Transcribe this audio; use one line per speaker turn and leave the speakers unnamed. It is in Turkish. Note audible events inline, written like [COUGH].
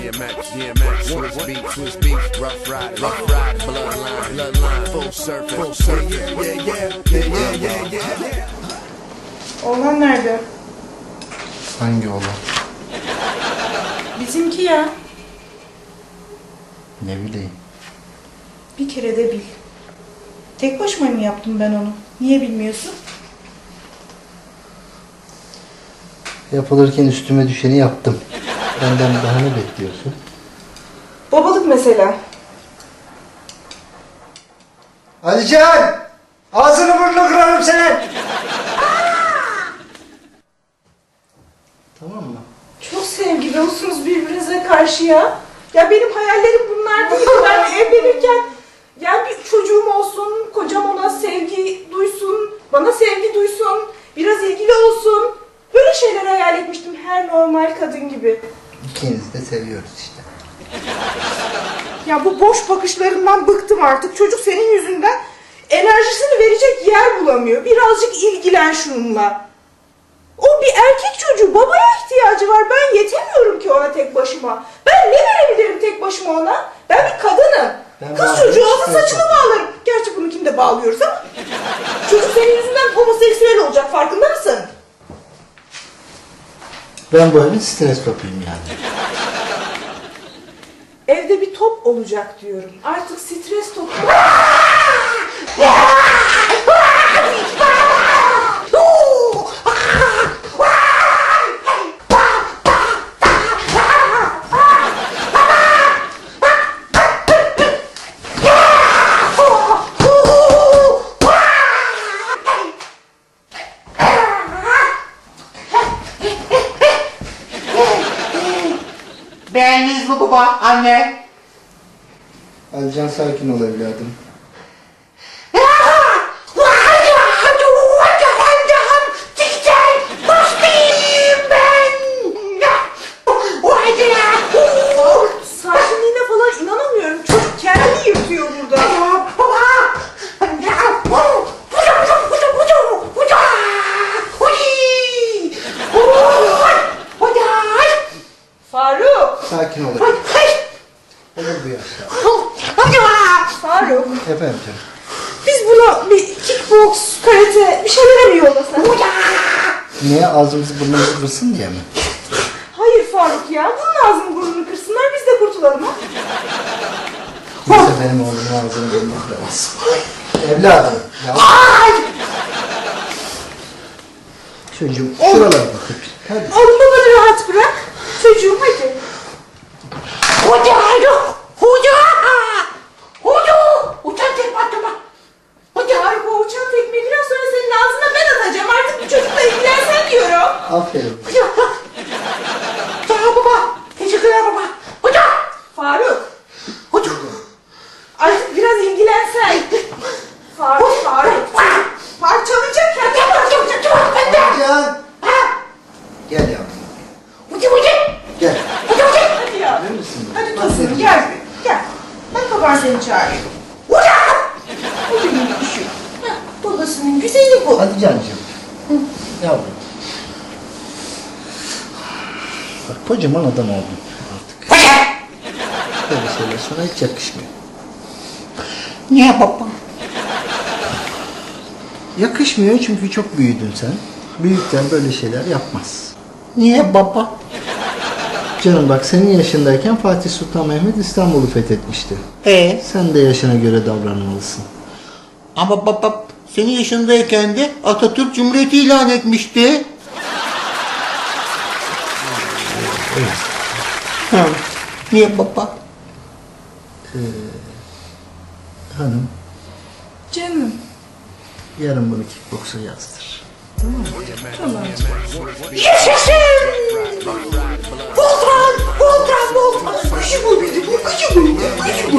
DMX, DMX, Swiss beat, Swiss beat, rough ride, rough ride, bloodline, bloodline, full surface, full surface. Yeah, yeah, yeah, yeah, yeah, yeah, yeah.
Oğlan nerede?
Hangi oğlan?
Bizimki ya.
Ne bileyim.
Bir kere de bil. Tek başıma mı yaptım ben onu? Niye bilmiyorsun?
Yapılırken üstüme düşeni yaptım. Benden daha ne bekliyorsun?
Babalık mesela.
Alican! Ağzını burnunu kırarım senin! Tamam mı?
Çok sevgi dolusunuz birbirinize karşı ya. Ya benim hayallerim bunlar değil. Ben [LAUGHS] evlenirken ya bir çocuğum olsun, kocam ona sevgi duysun, bana sevgi duysun, biraz ilgili olsun. Böyle şeyler hayal etmiştim her normal kadın gibi.
İkinizi de seviyoruz işte.
Ya bu boş bakışlarından bıktım artık. Çocuk senin yüzünden enerjisini verecek yer bulamıyor. Birazcık ilgilen şununla. O bir erkek çocuğu. Babaya ihtiyacı var. Ben yetemiyorum ki ona tek başıma. Ben ne verebilirim tek başıma ona? Ben bir kadınım.
Ben
Kız çocuğu olsa saçını bağlarım. Gerçi bunu kim de bağlıyoruz ama. Çocuk senin yüzünden homoseksüel olacak. Farkında mısın?
Ben bu evin stres topuyum yani.
Evde bir top olacak diyorum. Artık stres topu. [LAUGHS] [LAUGHS]
mi baba, anne?
Alican sakin ol evladım.
Faruk!
Sakin ol evladım. Olur bu yaşta.
Faruk!
Efendim canım.
Biz buna bir kickbox, karate bir şeyler mi yollasak?
Niye ağzımızı burnumuzu kırsın diye mi?
Hayır Faruk ya. Bunun ağzını burnunu kırsınlar biz de kurtulalım ha.
Kimse benim oğlumun ağzını burnunu kıramaz. Evladım. Ya. Çocuğum şuralara bakın. Hadi.
Oğlum babanı rahat bırak. Çocuğum hadi. Faruk o uçan tekmeyi biraz sonra senin ağzına ben atacağım. Artık bu çocukla ilgilensen
Aferin.
Faruk. Artık biraz ilgilensen. Faruk, Faruk. Parçalayacak ya.
Alican. Gel yavrum. Gel.
Hadi ya.
Gelir misin?
Hadi
seni-
gel. Gel. Bak baban seni çağırıyor. O benim kuşum. Hah, Babasının güzeli bu.
Hadi cancığım. Yavrum. Bak kocaman adam oldun artık. Böyle şeyler sana hiç yakışmıyor.
Niye baba?
Yakışmıyor çünkü çok büyüdün sen. Büyükten böyle şeyler yapmaz.
Niye baba?
Canım bak senin yaşındayken Fatih Sultan Mehmet İstanbul'u fethetmişti.
Ee,
Sen de yaşına göre davranmalısın.
ama baba senin yaşındayken de Atatürk Cumhuriyeti ilan etmişti. Ha, niye baba?
Hanım
Canım.
yarın bunu kickboksa yazdır.
Yaşasın! Voltran! Voltran! Voltran! Kuşu bu bizim, bu kuşu bu. Kuşu